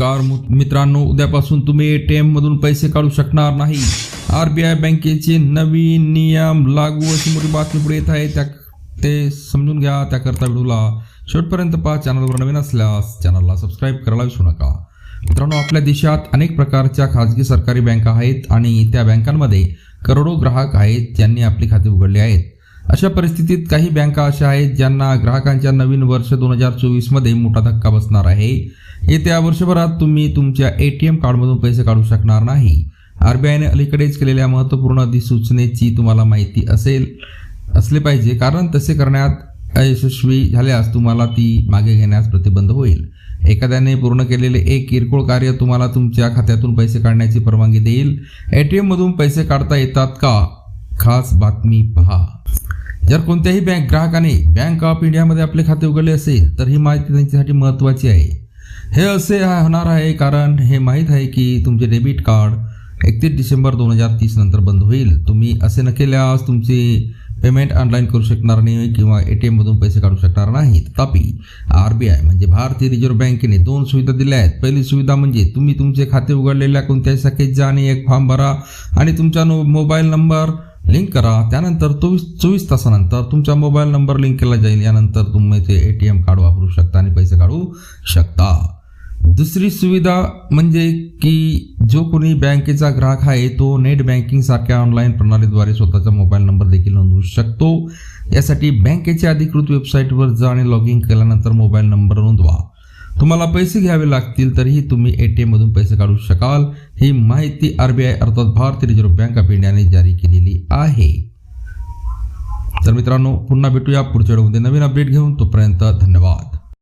नमस्कार मु- मित्रांनो उद्यापासून तुम्ही एटीएम मधून पैसे काढू शकणार नाही. आरबीआय बँकेचे नवीन नियम लागू अशी मोठी बातमी पुढे येत आहे. त्या ते समजून घ्या. त्याकरता व्हिडिओला शेवटपर्यंत पहा. चॅनलवर नवीन असल्यास चॅनलला सबस्क्राईब करायला विसरू नका. मित्रांनो आपल्या देशात अनेक प्रकारच्या खाजगी सरकारी बँका आहेत आणि त्या बँकांमध्ये करोडो ग्राहक आहेत ज्यांनी आपली खाती उघडली आहेत. अशा परिस्थितीत काही बँका अशा आहेत ज्यांना ग्राहकांच्या नवीन वर्ष दोन हजार चोवीसमध्ये मोठा धक्का बसणार आहे. येत्या वर्षभरात तुम्ही तुमच्या ए टी एम कार्डमधून पैसे काढू शकणार नाही. आर बी आयने अलीकडेच केलेल्या महत्त्वपूर्ण अधिसूचनेची तुम्हाला माहिती असेल असले पाहिजे. कारण तसे करण्यात अयशस्वी झाल्यास तुम्हाला ती मागे घेण्यास प्रतिबंध होईल. एखाद्याने पूर्ण केलेले एक किरकोळ कार्य तुम्हाला तुमच्या खात्यातून पैसे काढण्याची परवानगी देईल. ए टी एममधून पैसे काढता येतात का? खास बातमी पहा. जर कोणत्याही बँक ग्राहकाने बँक ऑफ इंडियामध्ये आपले खाते उघडले असेल तर ही माहिती त्यांच्यासाठी महत्त्वाची आहे. हे असे होणार आहे कारण हे माहीत आहे की तुमचे डेबिट कार्ड एकतीस डिसेंबर दोन हजार तीस नंतर बंद होईल. तुम्ही असे न केल्यास तुमचे पेमेंट ऑनलाईन करू शकणार नाही किंवा ए टी एममधून पैसे काढू शकणार नाही. तथापि आर बी आय म्हणजे भारतीय रिझर्व्ह बँकेने दोन सुविधा दिल्या आहेत. पहिली सुविधा म्हणजे तुम्ही तुमचे खाते उघडलेल्या कोणत्याही शाखेत जा आणि एक फॉर्म भरा आणि तुमचा नो मोबाईल नंबर लिंक करा. त्यानंतर चोवीस चोवीस तासानंतर तुमचा मोबाईल नंबर लिंक केला जाईल. यानंतर तुम्ही ते ए टी एम कार्ड वापरू शकता आणि पैसे काढू शकता. दुसरी सुविधा म्हणजे की जो कोणी बँकेचा ग्राहक आहे तो नेट बँकिंग सारख्या ऑनलाईन प्रणालीद्वारे स्वतःचा मोबाईल नंबर देखील नोंदवू शकतो. यासाठी बँकेच्या अधिकृत वेबसाईटवर जा आणि लॉग इन केल्यानंतर मोबाईल नंबर नोंदवा. तुम्हाला पैसे घ्यावे लागतील तरीही तुम्ही ए टी एममधून पैसे काढू शकाल. ही माहिती आर बी आय अर्थात भारतीय रिझर्व्ह बँक ऑफ इंडियाने जारी केलेली आहे. तर मित्रांनो पुन्हा भेटूया पुढच्या व्हिडिओमध्ये. नवीन अपडेट घेऊन तोपर्यंत धन्यवाद.